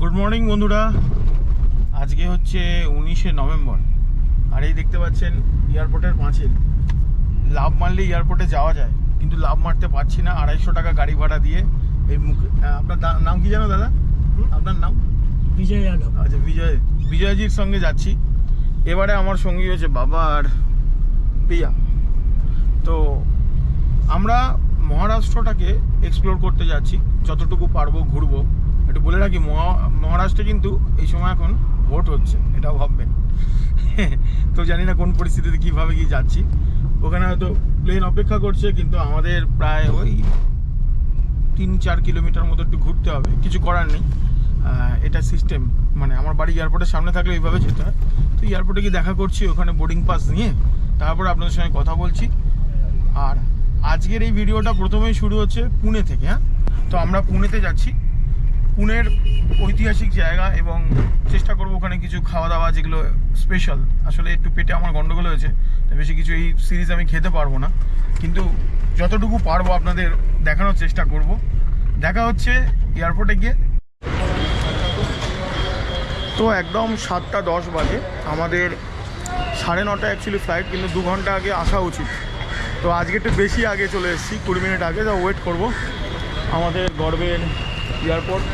Good morning বন্ধুরা। আজকে হচ্ছে উনিশে নভেম্বর। আর এই দেখতে পাচ্ছেন এয়ারপোর্টের পাঁচিল। লাভ মারলে এয়ারপোর্টে যাওয়া যায় কিন্তু লাভ মারতে পারছি না। আড়াইশো টাকা গাড়ি ভাড়া দিয়ে এই মুখে আপনার নাম কি জানো দাদা? আপনার নাম? বিজয় যাদব। আচ্ছা বিজয় বিজয়জির সঙ্গে যাচ্ছি। এবারে আমার সঙ্গী হয়েছে বাবা আর প্রিয়া। তো আমরা মহারাষ্ট্রটাকে এক্সপ্লোর করতে যাচ্ছি। যতটুকু পারব ঘুরবো। একটু বলে রাখি, মহা- মহারাষ্ট্রে কিন্তু এই সময় এখন ভোট হচ্ছে, এটাও ভাববেন। তো জানি না কোন পরিস্থিতিতে কীভাবে কি যাচ্ছি। ওখানে হয়তো প্লেন অপেক্ষা করছে, কিন্তু আমাদের প্রায় ওই তিন চার কিলোমিটার মতো একটু ঘুরতে হবে, কিছু করার নেই। এটা সিস্টেম মানে আমার বাড়ি এয়ারপোর্টের সামনে থাকলে এইভাবে যেতে হয়। তো এয়ারপোর্টে গিয়ে দেখা করছি, ওখানে বোর্ডিং পাস নিয়ে, তারপরে আপনাদের সঙ্গে কথা বলছি। আর আজকের এই ভিডিওটা প্রথমেই শুরু হচ্ছে পুনে থেকে হ্যাঁ? তো আমরা পুনেতে যাচ্ছি। পুনের ঐতিহাসিক জায়গা এবং চেষ্টা করব ওখানে কিছু খাওয়া দাওয়া যেগুলো স্পেশাল আসলে একটু পেটে আমার গন্ডগোল হয়েছে বেশি কিছু এই সিরিজ আমি খেতে পারব না। কিন্তু যতটুকু পারব আপনাদের দেখানোর চেষ্টা করব। দেখা হচ্ছে এয়ারপোর্টে গিয়ে। তো একদম সাতটা দশ বাজে। আমাদের সাড়ে নটা অ্যাকচুয়ালি ফ্লাইট কিন্তু দু ঘণ্টা আগে আসা উচিত। তো আজকে একটু বেশি আগে চলে এসেছি, কুড়ি মিনিট আগে যা ওয়েট করব। আমাদের গর্বের এয়ারপোর্ট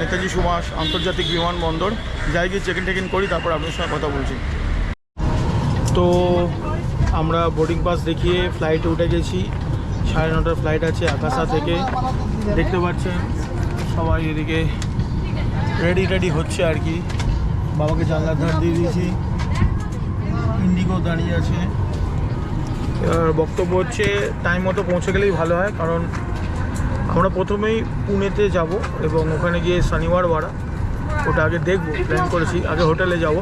নেতাজি সুভাষ আন্তর্জাতিক বিমানবন্দর। যাই গিয়ে চেক ইন করি, তারপর আপনার সঙ্গে কথা বলছি। তো আমরা বোর্ডিং পাস দেখিয়ে ফ্লাইটে উঠে গেছি। সাড়ে নটার ফ্লাইট আছে আকাশা থেকে। দেখতে পাচ্ছেন, সবাই এদিকে রেডি রেডি হচ্ছে আর কি। বাবাকে জানলার ধার দিয়ে দিয়েছি। ইন্ডিগো দাঁড়িয়ে আছে। এবার বক্তব্য হচ্ছে টাইম মতো পৌঁছে গেলেই ভালো হয়, কারণ আমরা প্রথমেই পুনেতে যাব এবং ওখানে গিয়ে শনিবার ভাড়া ওটা আগে দেখব প্ল্যান করেছি, আগে হোটেলে যাব।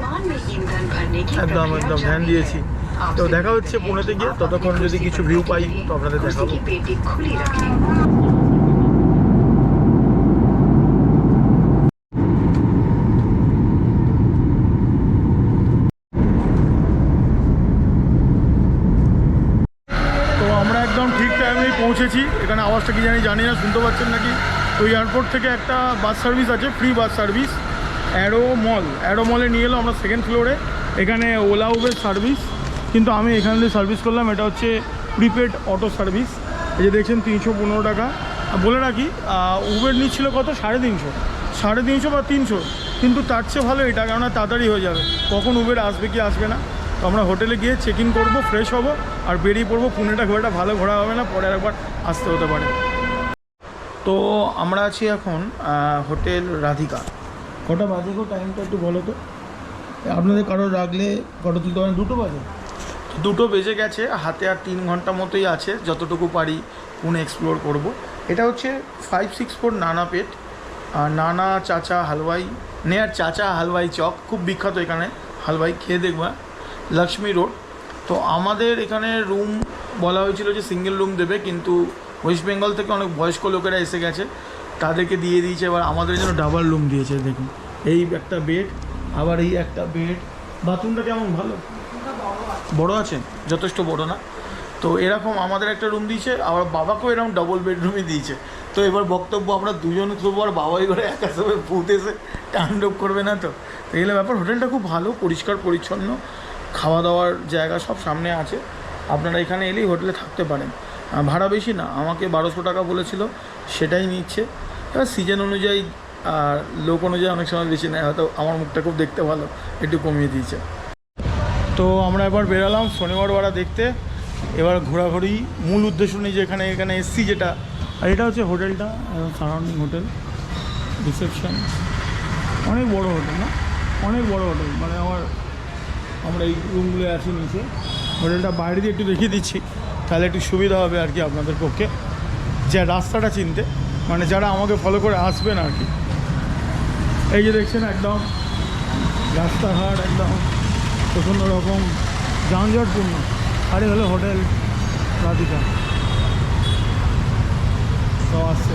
একদম একদম, ধ্যান দিয়েছি। তো দেখা হচ্ছে পুনেতে গিয়ে, ততক্ষণ যদি কিছু ভিউ পাই, তো আপনাদের দেখাবো। আমরা একদম ঠিক টাইমেই পৌঁছেছি। এখানে আওয়াজটা কি জানি জানি না, শুনতে পাচ্ছেন নাকি? তো এয়ারপোর্ট থেকে একটা বাস সার্ভিস আছে free bus service aero mall aero মলে নিয়ে এলো আমরা সেকেন্ড ফ্লোরে এখানে ওলা উবের সার্ভিস কিন্তু আমি এখান থেকে সার্ভিস করলাম। এটা হচ্ছে প্রিপেড অটো সার্ভিস এই যে দেখছেন, তিনশো পনেরো টাকা। বলে রাখি উবের নিচ্ছিল কত? সাড়ে তিনশো। সাড়ে তিনশো বা তিনশো। কিন্তু তার চেয়ে ভালো এটা, কেননা তাড়াতাড়ি হয়ে যাবে। কখন উবের আসবে কি আসবে না? তো আমরা হোটেলে গিয়ে চেক ইন করব ফ্রেশ হব। আর বেরিয়ে পড়ব, পুনেটা ঘোরাটা ভালো ঘোরা হবে না, পরে একবার আসতে হতে পারে। তো আমরা আছি এখন হোটেল রাধিকা। কটা বাজে গো টাইমটা একটু বলো তো? আপনাদের কারও রাখলে কটা তুলতে পারেন? দুটো বাজে? দুটো বেজে গেছে, হাতে আর তিন ঘণ্টা মতোই আছে, যতটুকু পারি পুনে এক্সপ্লোর করব। এটা হচ্ছে ফাইভ সিক্স ফোর নানা পেট নানা চাচা হালওয়াই, নেয়ার চাচা হালওয়াই চক, খুব বিখ্যাত এখানে, হালওয়াই, খেয়ে দেখবা। লক্ষ্মী রোড তো আমাদের এখানে রুম বলা হয়েছিল যে সিঙ্গেল রুম দেবে, কিন্তু ওয়েস্ট বেঙ্গল থেকে অনেক বয়স্ক লোকেরা এসে গেছে। তাদেরকে দিয়ে দিয়েছে, এবার আমাদের জন্য ডাবল রুম দিয়েছে, দেখুন। এই একটা বেড আবার এই একটা বেড বাথরুমটা কেমন, ভালো? বড় আছে, যথেষ্ট বড় না। তো এরকম আমাদের একটা রুম দিয়েছে, আবার বাবাকেও এরকম ডবল বেডরুমই দিয়েছে। তো এবার বক্তব্য আমরা দুজন তবু আর বাবাই করে একা সবাই ভূত এসে টান্ডব করবে না তো এগুলো ব্যাপার, হোটেলটা খুব ভালো, পরিষ্কার, পরিচ্ছন্ন। খাওয়া দাওয়ার জায়গা সব সামনে আছে। আপনারা এখানে এলেই হোটেলে থাকতে পারেন। ভাড়া বেশি না। আমাকে বারোশো টাকা বলেছিল, সেটাই নিচ্ছে। এবার সিজন অনুযায়ী, আর লোক অনুযায়ী অনেক সময় বেশি নেয়, হয়তো আমার মুখটা খুব দেখতে ভালো, একটু কমিয়ে দিয়েছে। তো আমরা এবার বেরালাম শনিবার বাড়া দেখতে। এবার ঘোরাঘুরি মূল উদ্দেশ্য নিয়ে যে এখানে এখানে এসছি যেটা, আর এটা হচ্ছে হোটেলটা সারাউন্ডিং হোটেল রিসেপশন অনেক বড় হোটেল না? অনেক বড় হোটেল। মানে আমার আমরা এই রুমগুলো আছি নিচে। হোটেলটা বাইরে দিয়ে একটু দেখিয়ে দিচ্ছি, তাহলে একটু সুবিধা হবে আর কি আপনাদের পক্ষে। যে রাস্তাটা চিনতে মানে যারা আমাকে ফলো করে আসবেন আর কি। এই যে দেখছেন একদম রাস্তাঘাট একদম প্রচণ্ড রকম যানজটপূর্ণ। আরে হলো হোটেল, রাধিকা। তো আসছে।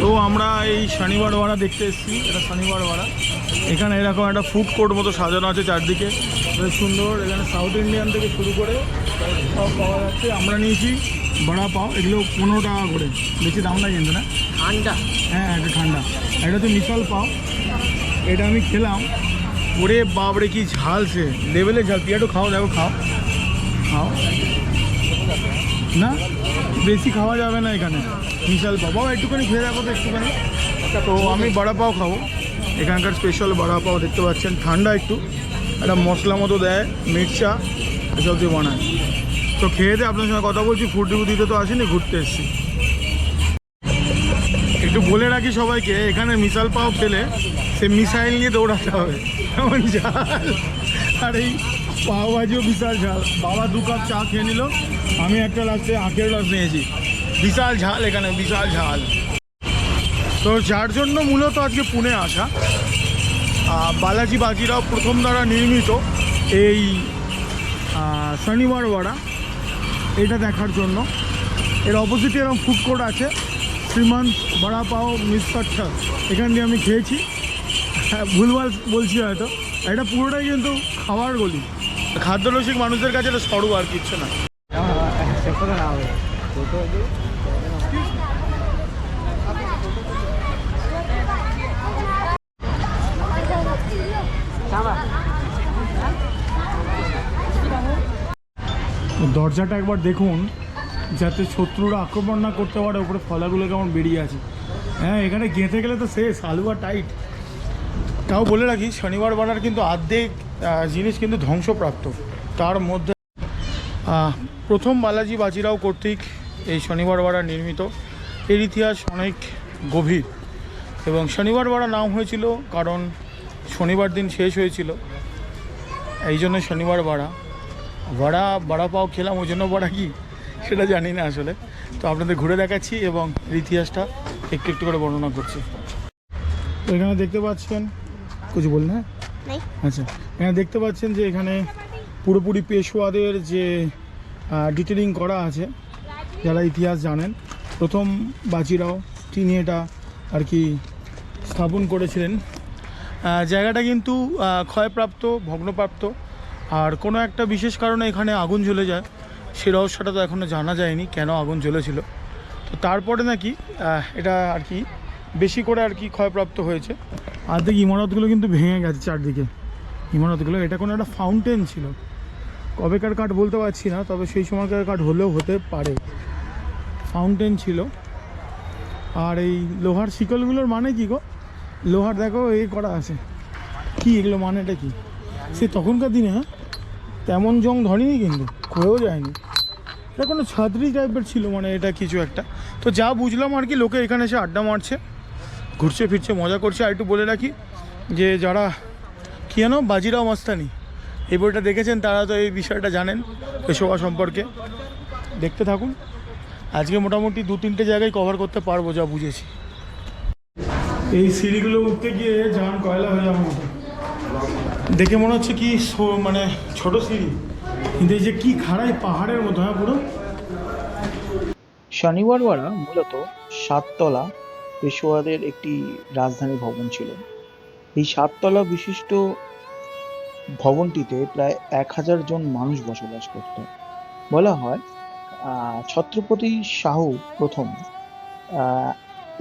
তো আমরা এই শনিবার ভাড়া দেখতে এসেছি, এটা শনিবার ভাড়া এখানে এরকম একটা ফুড কোর্ট মতো সাজানো আছে চারদিকে। বেশ সুন্দর এখানে সাউথ ইন্ডিয়ান থেকে শুরু করে সব পাওয়া যাচ্ছে। আমরা নিয়েছি বড়া পাও এগুলো পনেরো টাকা করে। বেশি দাম না কিন্তু না? ঠান্ডা। হ্যাঁ একটা ঠান্ডা। এটা হচ্ছে মিশাল পাও। এটা আমি খেলাম। ওরে বাপরে কি ঝাল সে। লেভেলের ঝাল। একটু খাও দেখো খাও। খাও। না? বেশি খাওয়া যাবে না এখানে। মিশাল পাও। বাবা একটুখানি খেয়ে দেখো তো একটুখানি। তো আমি বড়া পাও খাব। এখানকার স্পেশাল বড়া পাও দেখতে পাচ্ছেন, ঠান্ডা একটু। একটা মশলা মতো দেয়, মির্চা, এসব দিয়ে বানায়। তো খেয়ে দিয়ে আপনার সঙ্গে কথা বলছি রিভিউ দিতে তো আসিনি, ঘুরতে এসেছি। একটু বলে রাখি সবাইকে, এখানে মিসাল পাও খেলে, সে মিসাইল নিয়ে দৌড়াতে হবে। এমন ঝাল। আর এই পাও ভাজিও বিশাল ঝাল। বাবা দু কাপ চা খেয়ে নিল, আমি একটা লাস্টে আখের রস নিয়েছি। বিশাল ঝাল এখানে, বিশাল ঝাল। তো যার জন্য মূলত আজকে পুনে আসা। বালাজি বাজিরাও প্রথম দ্বারা নির্মিত এই শনিবার ওয়াড়া এটা দেখার জন্য। এর অপোজিটে এরকম ফুড কোর্ট আছে। শ্রীমান বড়া পাও মিসকাট্টা এখান দিয়ে আমি খেয়েছি। হ্যাঁ ভুলভাল বলছি হয়তো। এটা পুরোটাই কিন্তু খাওয়ার গলি। খাদ্যরসিক মানুষদের কাছে এটা সরু আর কিচ্ছু না। দরজাটা একবার দেখুন, যাতে শত্রুরা আক্রমণ না করতে পারে ওপরে ফলাগুলো কেমন বেরিয়ে আছে। হ্যাঁ এখানে গেঁথে গেলে তো শেষ আলুয়া টাইট তাও বলে রাখি, শনিবার বাড়ার কিন্তু আর্ধেক জিনিস কিন্তু ধ্বংসপ্রাপ্ত। তার মধ্যে প্রথম বালাজি বাজিরাও কর্তৃক এই শনিবার বাড়া নির্মিত। এর ইতিহাস অনেক গভীর। এবং শনিবার বাড়া নাম হয়েছিল, কারণ শনিবার দিন শেষ হয়েছিল। এই জন্য শনিবার বাড়া। বড়া বড়া পাও খেলাম ওই জন্য বড়া কি? সেটা জানি না আসলে। তো আপনাদের ঘুরে দেখাচ্ছি এবং ইতিহাসটা একটু একটু করে বর্ণনা করছি। তো এখানে দেখতে পাচ্ছেন কিছু বলুন হ্যাঁ? আচ্ছা এখানে দেখতে পাচ্ছেন যে এখানে পুরোপুরি পেশোয়াদের যে ডিটেলিং করা আছে যারা ইতিহাস জানেন। প্রথম বাজিরাও তিনি এটা আর কি স্থাপন করেছিলেন। জায়গাটা কিন্তু ক্ষয়প্রাপ্ত ভগ্নপ্রাপ্ত। আর কোনো একটা বিশেষ কারণে এখানে আগুন জ্বলে যায়, সে রহস্যটা তো এখনও জানা যায়নি কেন আগুন জ্বলেছিল। তো তারপরে নাকি এটা আর কি বেশি করে আর কি ক্ষয়প্রাপ্ত হয়েছে। আর আর্ধেক ইমারতগুলো কিন্তু ভেঙে গেছে চারদিকে। ইমারতগুলো, এটা কোনো একটা ফাউন্টেন ছিল। কবেকার কাঠ বলতে পারছি না, তবে সেই সময়কার কাঠ হলেও হতে পারে। ফাউন্টেন ছিল। আর এই লোহার শিকলগুলোর মানে কি গো? লোহার, দেখো, এ করা আছে। কি, এগুলো মানেটা কি? সে তখনকার দিনে হ্যাঁ? তেমন জং ধরেনি কিন্তু ক্ষয়েও যায়নি। এটা কোনো ছাত্রী টাইপের ছিল মানে এটা কিছু একটা। তো যা বুঝলাম আর কি, লোকে এখানে এসে আড্ডা মারছে, ঘুরছে ফিরছে, মজা করছে। আর একটু বলে রাখি যে যারা কী জানো, বাজিরাও মাস্তানি। এই বইটা দেখেছেন তারা তো এই বিষয়টা জানেন পেশোয়া সম্পর্কে। দেখতে থাকুন। আজকে মোটামুটি দু তিনটে জায়গায় কভার করতে পারব, যা বুঝেছি। এই সিঁড়িগুলো উঠতে গিয়ে জান কয়লা হয়ে মতো। দেখে মনে হচ্ছে কি মানে ছোট সিঁড়ি। কিন্তু এই যে কি খাড়াই পাহাড়ের মতো হ্যাঁ পুরো? শনিবারওয়ালা মূলত সাততলা পেশোয়াদের একটি রাজধানী ভবন ছিল। এই সাততলা বিশিষ্ট ভবনটিতে প্রায় এক হাজার জন মানুষ বসবাস করত। বলা হয় ছত্রপতি শাহু প্রথম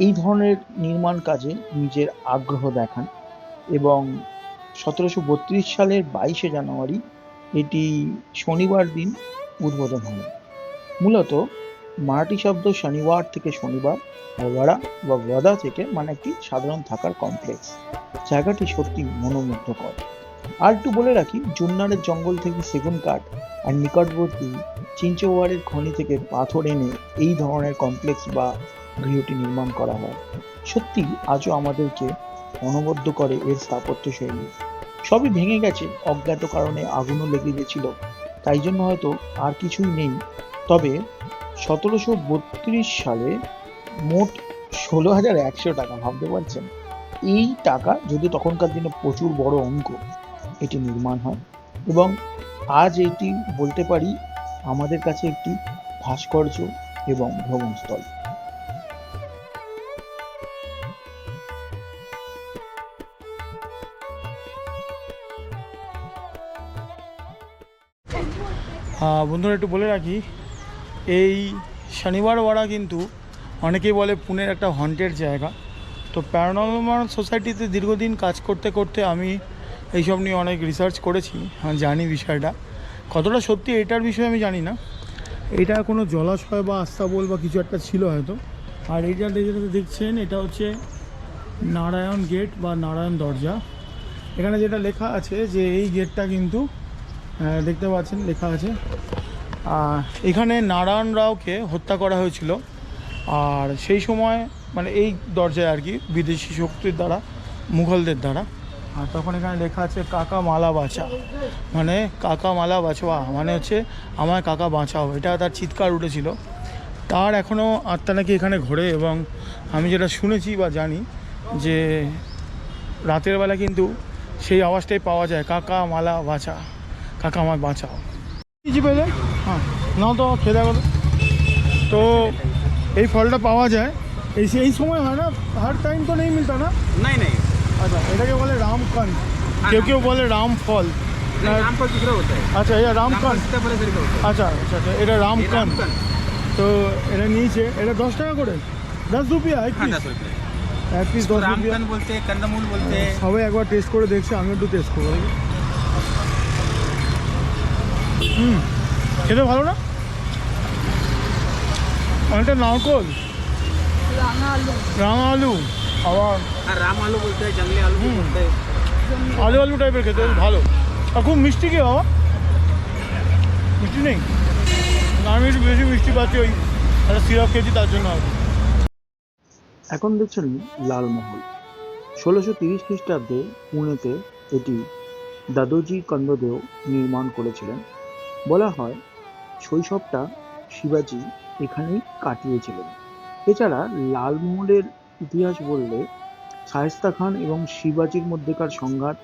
এই ধরনের নির্মাণ কাজে নিজের আগ্রহ দেখান এবং সতেরোশো বত্রিশ সালের বাইশে জানুয়ারি এটি শনিবার দিন উদ্বোধন হয়। মূলত মারাঠি শব্দ শনিবার থেকে শনিবার ওয়াড়া বা ওয়াদা থেকে মানে একটি সাধারণ থাকার কমপ্লেক্স জায়গাটি সত্যি মনোমুগ্ধকর। আর একটু বলে রাখি জুন্নারের জঙ্গল থেকে সেগুন কাঠ আর নিকটবর্তী চিঞ্চোয়ারের খনি থেকে পাথর এনে এই ধরনের কমপ্লেক্স বা গৃহটি নির্মাণ করা হয়। সত্যি আজও আমাদেরকে অনবদ্য করে এর স্থাপত্য শৈলী। সবই ভেঙে গেছে, অজ্ঞাত কারণে আগুনও লেগে গেছিল। তাই জন্য হয়তো আর কিছুই নেই। তবে সতেরোশো বত্রিশ সালে মোট ষোলো হাজার একশো টাকা, ভাবতে পারছেন? এই টাকা যদি তখনকার দিনে প্রচুর বড় অঙ্ক, এটি নির্মাণ হয়। এবং আজ এটি বলতে পারি আমাদের কাছে একটি ভাস্কর্য এবং ভ্রমণস্থল। বন্ধুরা একটু বলে রাখি, এই শনিবার শনিবারওয়াড়া কিন্তু অনেকেই বলে পুনের একটা হন্টেড জায়গা। তো প্যারানর্মাল সোসাইটিতে দীর্ঘদিন কাজ করতে করতে আমি এইসব নিয়ে অনেক রিসার্চ করেছি জানি বিষয়টা। কতটা সত্যি এটার বিষয়ে আমি জানি না। এটা কোনো জলাশয় বা আস্তাবল বা কিছু একটা ছিল হয়তো। আর এইটা যেটা দেখছেন, এটা হচ্ছে নারায়ণ গেট বা নারায়ণ দরজা। এখানে যেটা লেখা আছে যে এই গেটটা কিন্তু দেখতে পাচ্ছেন, লেখা আছে। এখানে নারায়ণ রাওকে হত্যা করা হয়েছিল। আর সেই সময় মানে এই দরজায় আর কি, বিদেশি শক্তির দ্বারা, মুঘলদের দ্বারা। আর তখন এখানে লেখা আছে, কাকা মালা বাঁচা। মানে কাকা মালা বাঁচোয়া। মানে হচ্ছে আমার কাকা বাঁচাও। এটা তার চিৎকার উঠেছিল। তার এখনও আত্মা নাকি এখানে ঘোরে এবং আমি যেটা শুনেছি বা জানি যে, রাতের বেলা কিন্তু সেই আওয়াজটাই পাওয়া যায়, কাকা মালা বাঁচা। কাকা আমার বাঁচাও। কিছু পেলে হ্যাঁ নাও তো খেয়ে দেখো তো। এই ফলটা পাওয়া যায়। এই এই সময় হয় না হার টাইম তো নেই মিলতো না? নাই নাই। আচ্ছা এটাকে বলে রামকান কেউ কেউ বলে রাম ফল হ্যাঁ। আচ্ছা এটা রামকান আচ্ছা আচ্ছা আচ্ছা এটা রামকান তো এটা নিয়েছে এটা দশ টাকা করে? দশ রুপিয়া এক পিস এক পিস দশ রুপিয়া। বলতে কান্দামুল বলতে সবাই একবার টেস্ট করে দেখছে আমি একটু টেস্ট করব। হুম। খেতে ভালো না? অনেকটা নারকল। রাঙা আলু আবার রাম আলু বলতে আলু আলু আলু টাইপের খেতে ভালো। আর খুব মিষ্টি কি বাবা। মিষ্টি নেই? আমি একটু বেশি মিষ্টি পাচ্ছি ওই একটা সিরাপ খেয়েছি তার জন্য এখন দেখছেন লালমহল ষোলোশো তিরিশ খ্রিস্টাব্দে পুনেতে এটি দাদোজি কন্দদেও নির্মাণ করেছিলেন। বলা হয় শৈশবটা শিবাজি এখানেই কাটিয়েছিলেন। এছাড়া লালমহলের ইতিহাস বললে শায়েস্তা খান এবং শিবাজির মধ্যেকার সংঘাত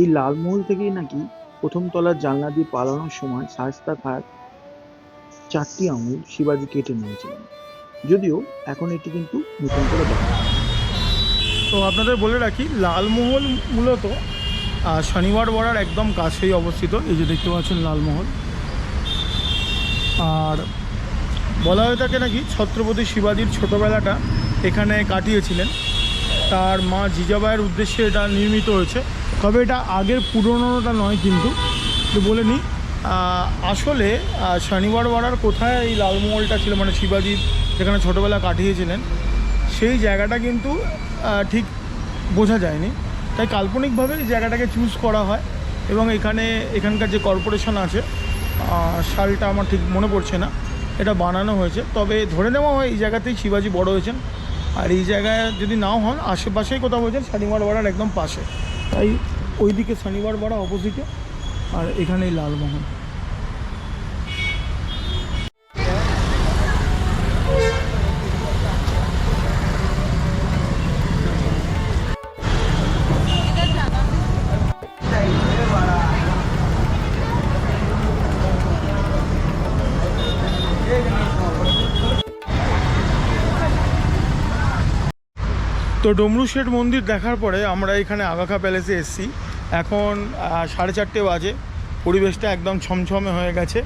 এই লালমহল থেকেই নাকি প্রথম তলার জানলা দিয়ে পালানোর সময় শায়েস্তা খান চারটি আঙুল শিবাজি কেটে নিয়েছিলেন। যদিও এখন এটি কিন্তু নতুন করে দেখা। তো আপনাদের বলে রাখি লালমহল মূলত শনিবার বড়ার একদম কাছেই অবস্থিত। এই যে দেখতে পাচ্ছেন লালমহল আর বলা হয়ে থাকে নাকি ছত্রপতি শিবাজির ছোটোবেলাটা এখানে কাটিয়েছিলেন। তার মা জিজাবাইয়ের উদ্দেশ্যে এটা নির্মিত হয়েছে। তবে এটা আগের পুরনোটা নয় কিন্তু। বলে নিই আসলে শনিবার বড়ার কোথায় এই লালমহলটা ছিল? মানে শিবাজির যেখানে ছোটোবেলা কাটিয়েছিলেন, সেই জায়গাটা কিন্তু ঠিক বোঝা যায়নি। তাই কাল্পনিকভাবে এই জায়গাটাকে চুজ করা হয় এবং এখানে, এখানকার যে কর্পোরেশন আছে সালটা আমার ঠিক মনে পড়ছে না। এটা বানানো হয়েছে। তবে ধরে নেওয়া হয় এই জায়গাতেই শিবাজি বড় হয়েছেন। আর এই জায়গায় যদি নাও হন, আশেপাশেই কোথাও হয়েছেন, শনিবার বাড়ার একদম পাশে। তাই ওইদিকে শনিবার বাড়া অপোজিটে আর এখানেই লালমোহন। তো ডমরু শেঠ মন্দির দেখার পরে আমরা এখানে আগাখা প্যালেসে এসেছি। এখন সাড়ে চারটে বাজে। পরিবেশটা একদম ছমছমে হয়ে গেছে।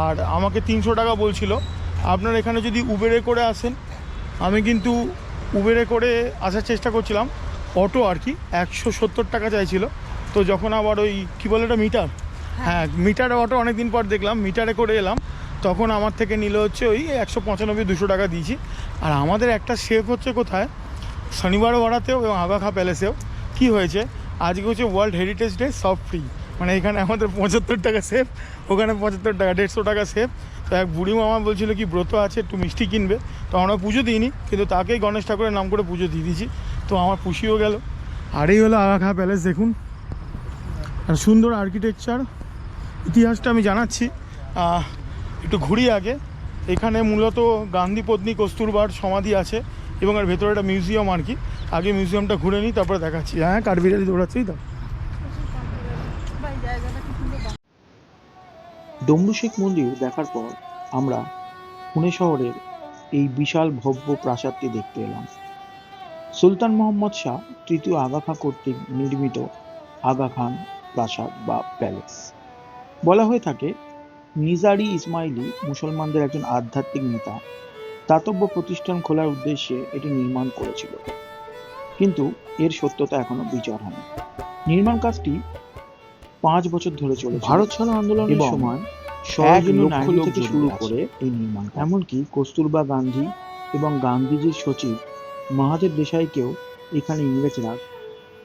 আর আমাকে তিনশো টাকা বলছিল আপনার এখানে যদি উবেরে করে আসেন। আমি কিন্তু উবেরে করে আসার চেষ্টা করছিলাম। অটো আর কি একশো সত্তর টাকা চাইছিল। তো যখন আবার ওই কী বলে ওটা মিটার? হ্যাঁ। মিটারে অটো অনেক দিন পর দেখলাম মিটারে করে এলাম। তখন আমার থেকে নিল হচ্ছে ওই একশো পঁচানব্বই দুশো টাকা দিয়েছি। আর আমাদের একটা সেফ হচ্ছে কোথায় শনিবার ওয়াড়াতেও এবং আগাখা প্যালেসেও। কি হয়েছে? আজকে হচ্ছে ওয়ার্ল্ড হেরিটেজ ডে সব ফ্রি মানে এখানে আমাদের পঁচাত্তর টাকা সেফ ওখানে পঁচাত্তর টাকা, দেড়শো টাকা সেফ তো এক বুড়ি মামা বলছিল কি, ব্রত আছে, একটু মিষ্টি কিনবে। তো আমরা পুজো দিইনি, কিন্তু তাকেই গণেশ ঠাকুরের নাম করে পুজো দিয়ে দিয়েছি। তো আমার পুষিও গেল। আর এই হলো আগাখা প্যালেস দেখুন। আর সুন্দর আর্কিটেকচার ইতিহাসটা আমি জানাচ্ছি। একটু ঘুরি আগে। এখানে মূলত গান্ধী পত্নী কস্তুরবার সমাধি আছে। এবং আর ভেতরে একটা মিউজিয়াম আর কি। আগে মিউজিয়ামটা ঘুরে নিই, তারপরে দেখাচ্ছি। হ্যাঁ কাঠবিড়ালি দৌড়াচ্ছি তো ডমরু শেখ মন্দির দেখার পর আমরা পুনে শহরের এই বিশাল ভব্য প্রাসাদটি দেখতে এলাম। সুলতান মোহাম্মদ শাহ তৃতীয় আগা খাঁ কর্তৃক নির্মিত আগা খান প্রাসাদ বা প্যালেস। বলা হয়ে থাকে নিজারি ইসমাইলি মুসলমানদের একজন আধ্যাত্মিক নেতা দাতব্য প্রতিষ্ঠান খোলার উদ্দেশ্যে এটি নির্মাণ করেছিল। কিন্তু এর সত্যতা এখনও বিচার হয়নি। নির্মাণ কাজটি পাঁচ বছর ধরে চলে ভারত ছাড়ো আন্দোলনের সময় থেকে শুরু করে এই নির্মাণ এমনকি কস্তুরবা গান্ধী এবং গান্ধীজির সচিব মহাদেব দেশাইকেও এখানে ইংরেজরা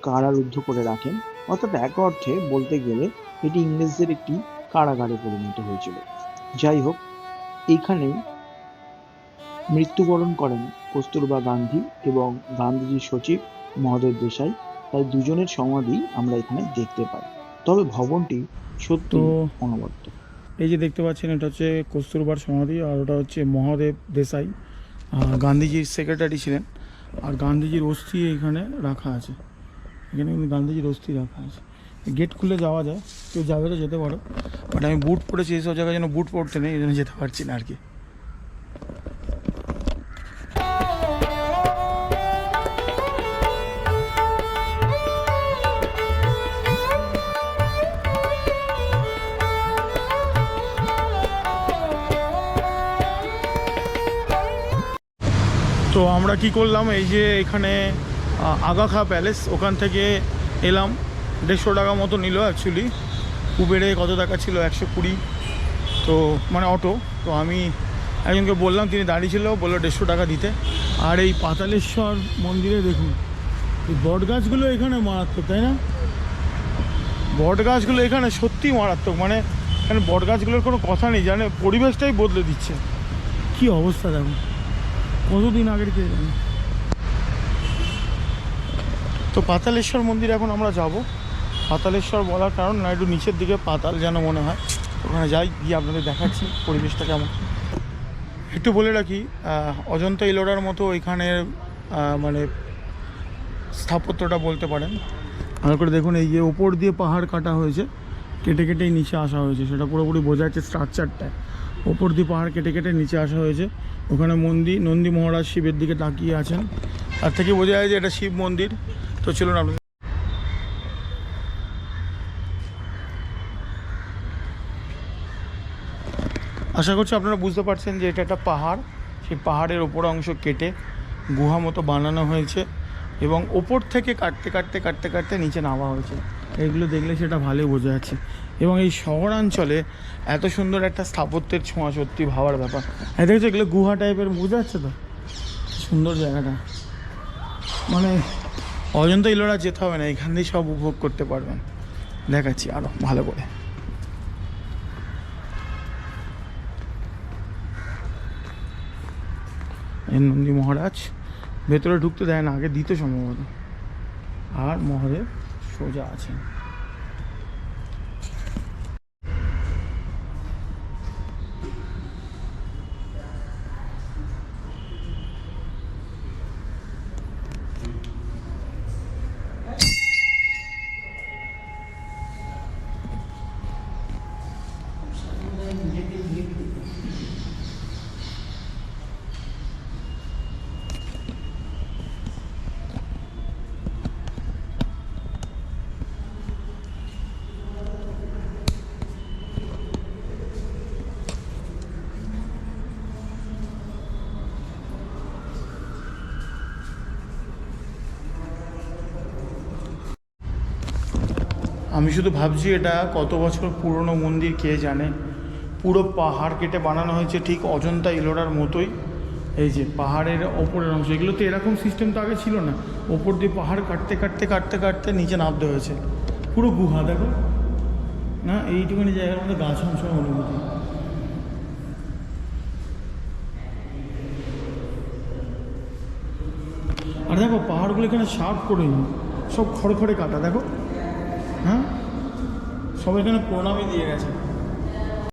কারারুদ্ধ করে রাখেন। অর্থাৎ এক অর্থে বলতে গেলে এটি ইংরেজদের একটি কারাগারে পরিণত হয়েছিল। যাই হোক এইখানে মৃত্যুবরণ করেন কস্তুরবা গান্ধী এবং গান্ধীজির সচিব মহাদেব দেশাই। তাই দুজনের সমাধি আমরা এখানে দেখতে পাই। তবে ভবনটি সত্য অনবদ্য। এই যে দেখতে পাচ্ছেন এটা হচ্ছে কস্তুরবার সমাধি আর ওটা হচ্ছে মহাদেব দেশাই। গান্ধীজির সেক্রেটারি ছিলেন আর গান্ধীজির অস্থি এখানে রাখা আছে। এখানে কিন্তু গান্ধীজির অস্থি রাখা আছে। গেট খুলে যাওয়া যায় কেউ যাবে তো যেতে পারো। বাট আমি বুট পরেছি এইসব জায়গায় যেন বুট পরতে নেই এই জন্য যেতে পারছি না আর কি। আমরা কি করলাম? এই যে এখানে আগাখা প্যালেস, ওখান থেকে এলাম। দেড়শো টাকা মতো নিল অ্যাকচুয়ালি উবেরে কত টাকা ছিল? একশো কুড়ি। তো মানে অটো তো আমি একজনকে বললাম, তিনি দাঁড়িয়ে ছিল, বলল দেড়শো টাকা দিতে। আর এই পাতালেশ্বর মন্দিরে দেখুন, এই বট গাছগুলো এখানে মারাত্মক, তাই না? বট গাছগুলো এখানে সত্যিই মারাত্মক মানে এখানে বট গাছগুলোর কোনো কথা নেই, জানে, পরিবেশটাই বদলে দিচ্ছে। কি অবস্থা দেখো কতদিন আগের কে জানে? তো পাতালেশ্বর মন্দির এখন আমরা যাব। পাতালেশ্বর বলার কারণ না, একটু নিচের দিকে পাতাল যেন মনে হয়। ওখানে যাই, গিয়ে আপনাদের দেখাচ্ছি পরিবেশটা কেমন। একটু বলে রাখি অজন্তা ইলোরার মতো এখানের মানে স্থাপত্যটা বলতে পারেন। ভালো করে দেখুন, এই যে ওপর দিয়ে পাহাড় কাটা হয়েছে, কেটে কেটেই নিচে আসা হয়েছে। সেটা পুরোপুরি বোঝা যাচ্ছে স্ট্রাকচারটা ওপর দিয়ে পাহাড় কেটে কেটে নিচে আসা হয়েছে। ওখানে মন্দির নন্দী মহারাজ শিবের দিকে তাকিয়ে আছেন। তার থেকে বোঝা যায় যে এটা শিব মন্দির। তো চলুন আপনাদের আশা করছি আপনারা বুঝতে পারছেন যে এটা একটা পাহাড়। সেই পাহাড়ের ওপর অংশ কেটে গুহা মতো বানানো হয়েছে এবং ওপর থেকে কাটতে কাটতে কাটতে কাটতে নিচে নামা হয়েছে। এগুলো দেখলে সেটা ভালোই বোঝা যাচ্ছে। এবং এই শহরাঞ্চলে এত সুন্দর একটা স্থাপত্যের ছোঁয়া সত্যি ভাবার ব্যাপার। এই দেখছ এগুলো গুহা টাইপের বোঝা যাচ্ছে তো? সুন্দর জায়গাটা। মানে অজন্তা ইলোরা যেতে হবে না, এখান দিয়ে সব উপভোগ করতে পারবেন। দেখাচ্ছি আরও ভালো করে। নন্দী মহারাজ, ভেতরে ঢুকতে দেয় না, আগে দিত সম্ভবত। আর মহাদেব? সোজা আছেন আমি শুধু ভাবছি এটা কত বছর পুরনো মন্দির কে জানে? পুরো পাহাড় কেটে বানানো হয়েছে ঠিক অজন্তা ইলোরার মতোই। এই যে পাহাড়ের ওপরের অংশ, এগুলো তো এরকম সিস্টেম তো আগে ছিল না। ওপর দিয়ে পাহাড় কাটতে কাটতে কাটতে কাটতে নিচে নামতে হয়েছে। পুরো গুহা দেখো। না এইটুখানি জায়গার মধ্যে গাছ অংশ অনুভূতি। আর দেখো, পাহাড়গুলো এখানে শার্প করে সব খড়খড়ে কাটা, দেখো। সব এখানে প্রণামই দিয়ে গেছে।